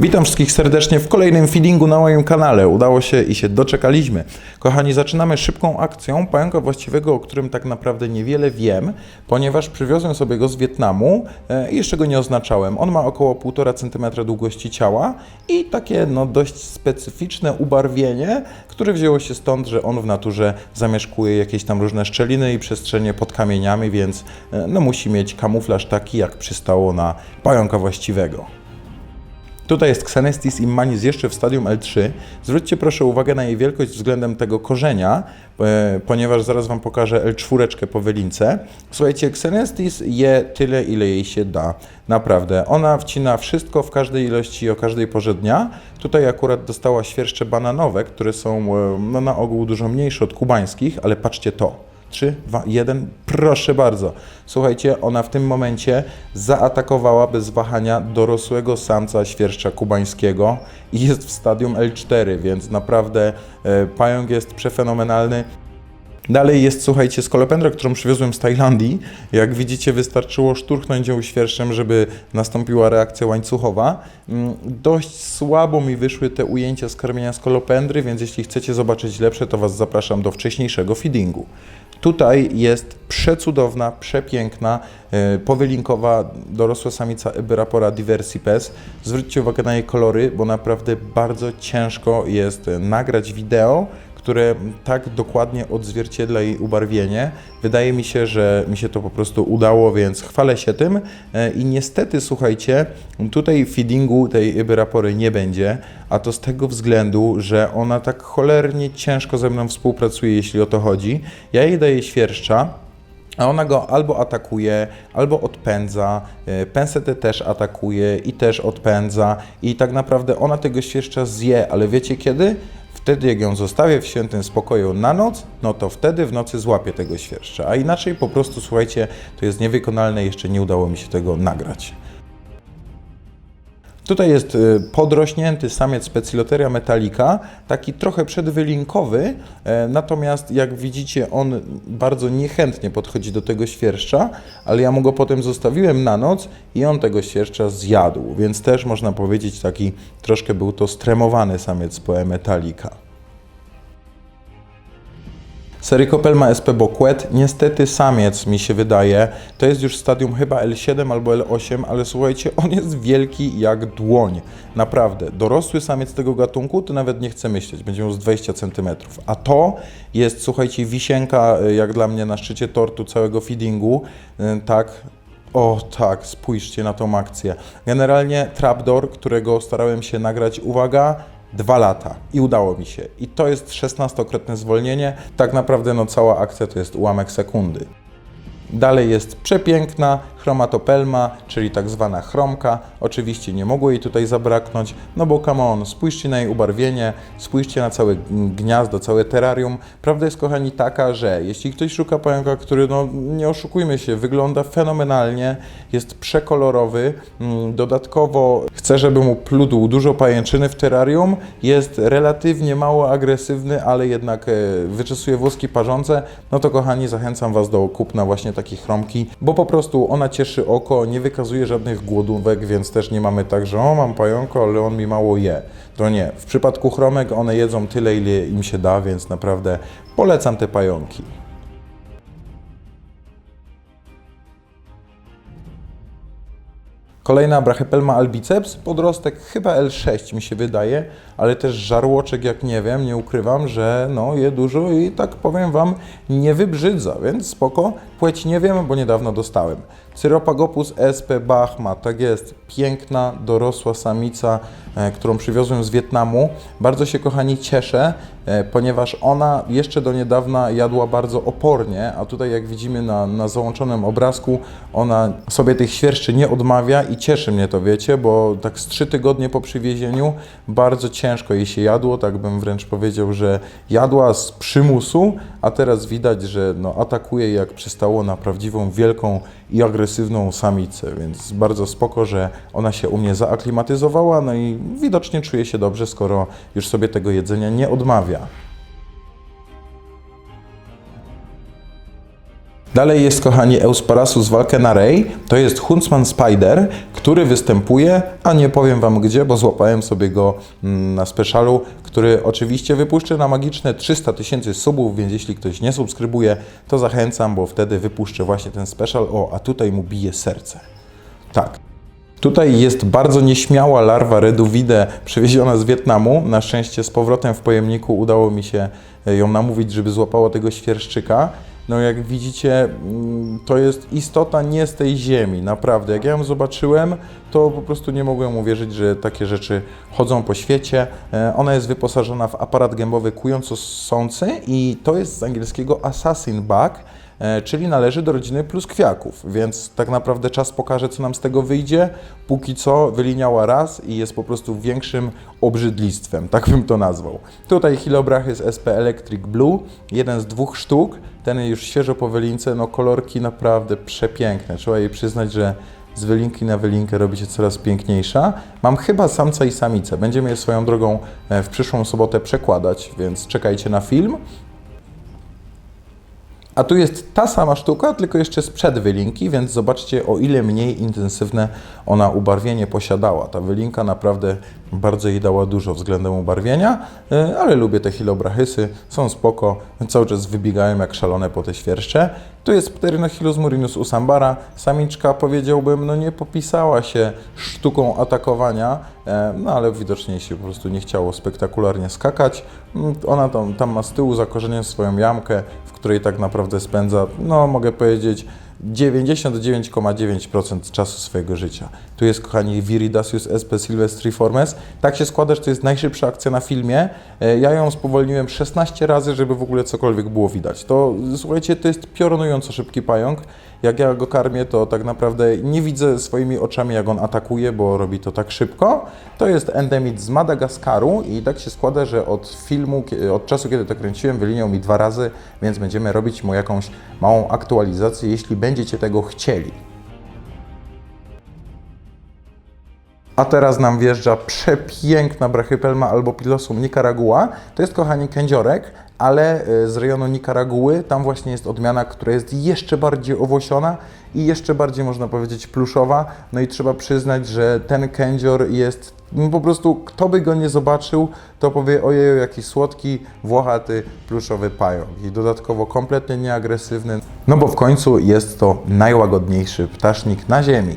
Witam wszystkich serdecznie w kolejnym feedingu na moim kanale. Udało się i się doczekaliśmy. Kochani, zaczynamy szybką akcją pająka właściwego, o którym tak naprawdę niewiele wiem, ponieważ przywiozłem sobie go z Wietnamu e, i jeszcze go nie oznaczałem. On ma około 1,5 cm długości ciała i takie no, dość specyficzne ubarwienie, które wzięło się stąd, że on w naturze zamieszkuje jakieś tam różne szczeliny i przestrzenie pod kamieniami, więc e, no, musi mieć kamuflaż taki, jak przystało na pająka właściwego. Tutaj jest Xenestis immanis jeszcze w stadium L3. Zwróćcie proszę uwagę na jej wielkość względem tego korzenia, e, ponieważ zaraz Wam pokażę L4 po wylince. Słuchajcie, Xenestis je tyle, ile jej się da. Naprawdę. Ona wcina wszystko w każdej ilości o każdej porze dnia. Tutaj akurat dostała świerszcze bananowe, które są e, no, na ogół dużo mniejsze od kubańskich, ale patrzcie to. 3, 2, 1, proszę bardzo. Słuchajcie, ona w tym momencie zaatakowała bez wahania dorosłego samca świerszcza kubańskiego i jest w stadium L4, więc naprawdę e, pająk jest przefenomenalny. Dalej jest, słuchajcie, skolopendra, którą przywiozłem z Tajlandii. Jak widzicie, wystarczyło szturchnąć ją świerszczem, żeby nastąpiła reakcja łańcuchowa. Mm, Dość słabo mi wyszły te ujęcia z karmienia skolopendry, więc jeśli chcecie zobaczyć lepsze, to Was zapraszam do wcześniejszego feedingu. Tutaj jest przecudowna, przepiękna, e, powylinkowa dorosła samica Ebyrapora diversipes. Zwróćcie uwagę na jej kolory, bo naprawdę bardzo ciężko jest e, nagrać wideo, które tak dokładnie odzwierciedla jej ubarwienie. Wydaje mi się, że mi się to po prostu udało, więc chwalę się tym. E, I niestety, słuchajcie, tutaj feedingu tej Ibyrapory nie będzie, a to z tego względu, że ona tak cholernie ciężko ze mną współpracuje, jeśli o to chodzi. Ja jej daję świerszcza, a ona go albo atakuje, albo odpędza. E, Pensetę też atakuje i też odpędza. I tak naprawdę ona tego świerszcza zje, ale wiecie kiedy? Wtedy jak ją zostawię w świętym spokoju na noc, no to wtedy w nocy złapię tego świerszcza. A inaczej po prostu, słuchajcie, to jest niewykonalne, jeszcze nie udało mi się tego nagrać. Tutaj jest y, podrośnięty samiec Speciloteria metallica, taki trochę przedwylinkowy, e, natomiast jak widzicie on bardzo niechętnie podchodzi do tego świerszcza, ale ja mu go potem zostawiłem na noc i on tego świerszcza zjadł, więc też można powiedzieć taki troszkę był to stremowany samiec Poe metallica. Sericopelma sp Boquet, niestety samiec mi się wydaje, to jest już stadium chyba L7 albo L8, ale słuchajcie, on jest wielki jak dłoń, naprawdę. Dorosły samiec tego gatunku to nawet nie chcę myśleć, będzie miał z 20 cm, a to jest, słuchajcie, wisienka y, jak dla mnie na szczycie tortu całego feedingu, y, tak, o tak, spójrzcie na tą akcję. Generalnie trapdoor, którego starałem się nagrać, uwaga, dwa lata i udało mi się. I to jest 16-krotne zwolnienie. Tak naprawdę no, cała akcja to jest ułamek sekundy. Dalej jest przepiękna chromatopelma, czyli tak zwana chromka. Oczywiście nie mogło jej tutaj zabraknąć, no bo come on, spójrzcie na jej ubarwienie, spójrzcie na całe gniazdo, całe terrarium. Prawda jest, kochani, taka, że jeśli ktoś szuka pająka, który, no nie oszukujmy się, wygląda fenomenalnie, jest przekolorowy, mm, dodatkowo chce, żeby mu pludł dużo pajęczyny w terrarium, jest relatywnie mało agresywny, ale jednak e, wyczesuje włoski parzące, no to kochani, zachęcam Was do kupna właśnie takiej chromki, bo po prostu ona cieszy oko, nie wykazuje żadnych głodówek, więc też nie mamy tak, że o, mam pająko, ale on mi mało je. To nie. W przypadku chromek one jedzą tyle, ile im się da, więc naprawdę polecam te pająki. Kolejna Brachypelma albiceps, podrostek chyba L6 mi się wydaje, ale też żarłoczek jak nie wiem, nie ukrywam, że no je dużo i tak powiem Wam nie wybrzydza, więc spoko. Płeć nie wiem, bo niedawno dostałem. Cyropagopus sp Bachma, tak jest, piękna, dorosła samica, e, którą przywiozłem z Wietnamu. Bardzo się kochani cieszę, e, ponieważ ona jeszcze do niedawna jadła bardzo opornie, a tutaj jak widzimy na, na załączonym obrazku, ona sobie tych świerszczy nie odmawia i cieszy mnie to, wiecie, bo tak z trzy tygodnie po przywiezieniu bardzo ciężko jej się jadło, tak bym wręcz powiedział, że jadła z przymusu, a teraz widać, że no, atakuje jak przystało na prawdziwą, wielką i agresywną samicę, więc bardzo spoko, że ona się u mnie zaaklimatyzowała, no i widocznie czuje się dobrze, skoro już sobie tego jedzenia nie odmawia. Dalej jest, kochani, Eusparasus valkenarei. To jest Huntsman Spider, który występuje, a nie powiem Wam gdzie, bo złapałem sobie go mm, na specialu, który oczywiście wypuszczę na magiczne 300 tysięcy subów, więc jeśli ktoś nie subskrybuje, to zachęcam, bo wtedy wypuszczę właśnie ten special. O, a tutaj mu bije serce. Tak. Tutaj jest bardzo nieśmiała larwa reduvide przywieziona z Wietnamu. Na szczęście z powrotem w pojemniku udało mi się e, ją namówić, żeby złapała tego świerszczyka. No jak widzicie, mm, to jest istota nie z tej ziemi, naprawdę. Jak ja ją zobaczyłem, to po prostu nie mogłem uwierzyć, że takie rzeczy chodzą po świecie. E, Ona jest wyposażona w aparat gębowy kująco-ssący i to jest z angielskiego assassin bug, czyli należy do rodziny pluskwiaków, więc tak naprawdę czas pokaże, co nam z tego wyjdzie. Póki co wyliniała raz i jest po prostu większym obrzydlistwem, tak bym to nazwał. Tutaj Hilobrachy z SP Electric Blue, jeden z dwóch sztuk, ten już świeżo po wylince, no kolorki naprawdę przepiękne. Trzeba jej przyznać, że z wylinki na wylinkę robi się coraz piękniejsza. Mam chyba samca i samicę. Będziemy je swoją drogą e, w przyszłą sobotę przekładać, więc czekajcie na film. A tu jest ta sama sztuka, tylko jeszcze sprzed wylinki, więc zobaczcie o ile mniej intensywne ona ubarwienie posiadała. Ta wylinka naprawdę bardzo jej dała dużo względem ubarwienia, e, ale lubię te hilobrachysy, są spoko, cały czas wybiegają jak szalone po te świerszcze. Tu jest Pterynochilus murinus usambara, samiczka powiedziałbym, no nie popisała się sztuką atakowania, e, no ale widocznie się po prostu nie chciało spektakularnie skakać. Mm, Ona tam, tam ma z tyłu zakorzenię swoją jamkę, w której tak naprawdę spędza, no mogę powiedzieć, 99,9% czasu swojego życia. Tu jest, kochani, Viridasius sp silvestriformes. Tak się składa, że to jest najszybsza akcja na filmie. E, Ja ją spowolniłem 16 razy, żeby w ogóle cokolwiek było widać. To, słuchajcie, to jest piorunująco szybki pająk. Jak ja go karmię, to tak naprawdę nie widzę swoimi oczami, jak on atakuje, bo robi to tak szybko. To jest endemit z Madagaskaru i tak się składa, że od filmu, od czasu, kiedy to kręciłem, wyliniał mi dwa razy, więc będziemy robić mu jakąś małą aktualizację, jeśli będziecie tego chcieli. A teraz nam wjeżdża przepiękna brachypelma albo pilosum nicaragua. To jest, kochani, kędziorek, ale y, z rejonu Nikaraguły. Tam właśnie jest odmiana, która jest jeszcze bardziej owłosiona i jeszcze bardziej, można powiedzieć, pluszowa. No i trzeba przyznać, że ten kędzior jest po prostu, kto by go nie zobaczył, to powie, ojej, jaki słodki, włochaty, pluszowy pająk. I dodatkowo kompletnie nieagresywny, no bo w końcu jest to najłagodniejszy ptasznik na ziemi.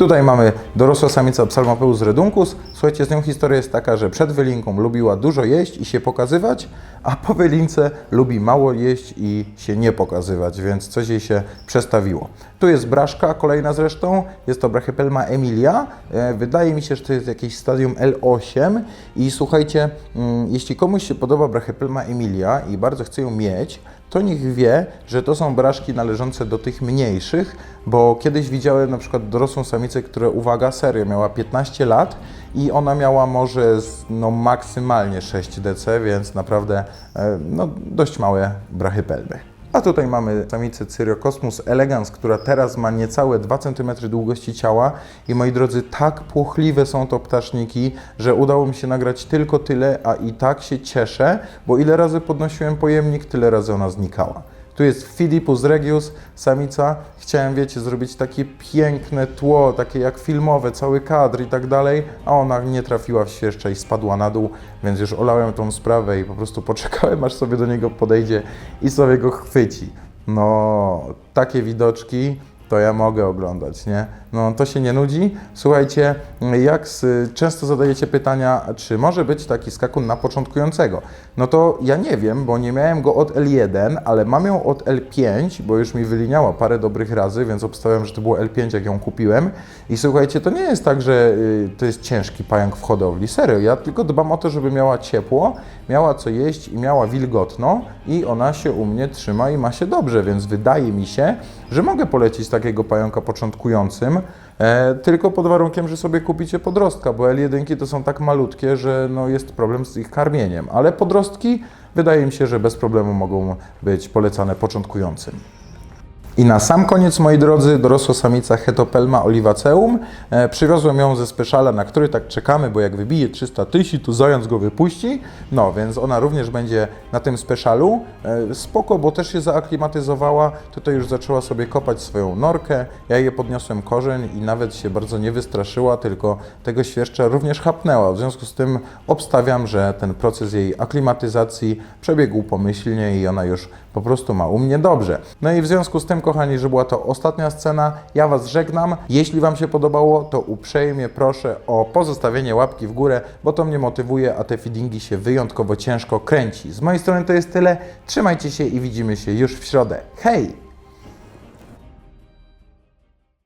Tutaj mamy dorosła samica Psalmopeus reduncus. Słuchajcie, z nią historia jest taka, że przed wylinką lubiła dużo jeść i się pokazywać, a po wylince lubi mało jeść i się nie pokazywać, więc coś jej się przestawiło. Tu jest braszka, kolejna zresztą, jest to Brachypelma emilia. E, Wydaje mi się, że to jest jakieś stadium L8 i słuchajcie, mm, jeśli komuś się podoba Brachypelma emilia i bardzo chce ją mieć, to niech wie, że to są braszki należące do tych mniejszych, bo kiedyś widziałem na przykład dorosłą samicę, która, uwaga, serio, miała 15 lat i ona miała może no, maksymalnie 6 dc, więc naprawdę e, no, dość małe brachypelmy. A tutaj mamy samicę Cyriocosmus elegans, która teraz ma niecałe 2 cm długości ciała i moi drodzy, tak płochliwe są to ptaszniki, że udało mi się nagrać tylko tyle, a i tak się cieszę, bo ile razy podnosiłem pojemnik, tyle razy ona znikała. Tu jest Philippus regius, samica. Chciałem, wiecie, zrobić takie piękne tło, takie jak filmowe, cały kadr i tak dalej, a ona nie trafiła w świerszcza i spadła na dół, więc już olałem tą sprawę i po prostu poczekałem, aż sobie do niego podejdzie i sobie go chwyci. No, takie widoczki to ja mogę oglądać, nie? No to się nie nudzi. Słuchajcie, jak z, często zadajecie pytania, czy może być taki skakun na początkującego? No to ja nie wiem, bo nie miałem go od L1, ale mam ją od L5, bo już mi wyliniała parę dobrych razy, więc obstawiam, że to było L5, jak ją kupiłem. I słuchajcie, to nie jest tak, że y, to jest ciężki pająk w hodowli. Serio, ja tylko dbam o to, żeby miała ciepło, miała co jeść i miała wilgotno i ona się u mnie trzyma i ma się dobrze, więc wydaje mi się, że mogę polecić takiego pająka początkującym, e, tylko pod warunkiem, że sobie kupicie podrostka, bo L1 to są tak malutkie, że no jest problem z ich karmieniem, ale podrostki wydaje mi się, że bez problemu mogą być polecane początkującym. I na sam koniec, moi drodzy, dorosła samica Hetopelma olivaceum. E, przywiozłem ją ze speciala, na który tak czekamy, bo jak wybije 300 tysięcy, to zając go wypuści. No, więc ona również będzie na tym specialu. E, spoko, bo też się zaaklimatyzowała. Tutaj już zaczęła sobie kopać swoją norkę. Ja jej podniosłem korzeń i nawet się bardzo nie wystraszyła, tylko tego świerszcza również chapnęła. W związku z tym obstawiam, że ten proces jej aklimatyzacji przebiegł pomyślnie i ona już po prostu ma u mnie dobrze. No i w związku z tym, kochani, że była to ostatnia scena, ja Was żegnam. Jeśli Wam się podobało, to uprzejmie proszę o pozostawienie łapki w górę, bo to mnie motywuje, a te feedingi się wyjątkowo ciężko kręci. Z mojej strony to jest tyle. Trzymajcie się i widzimy się już w środę. Hej!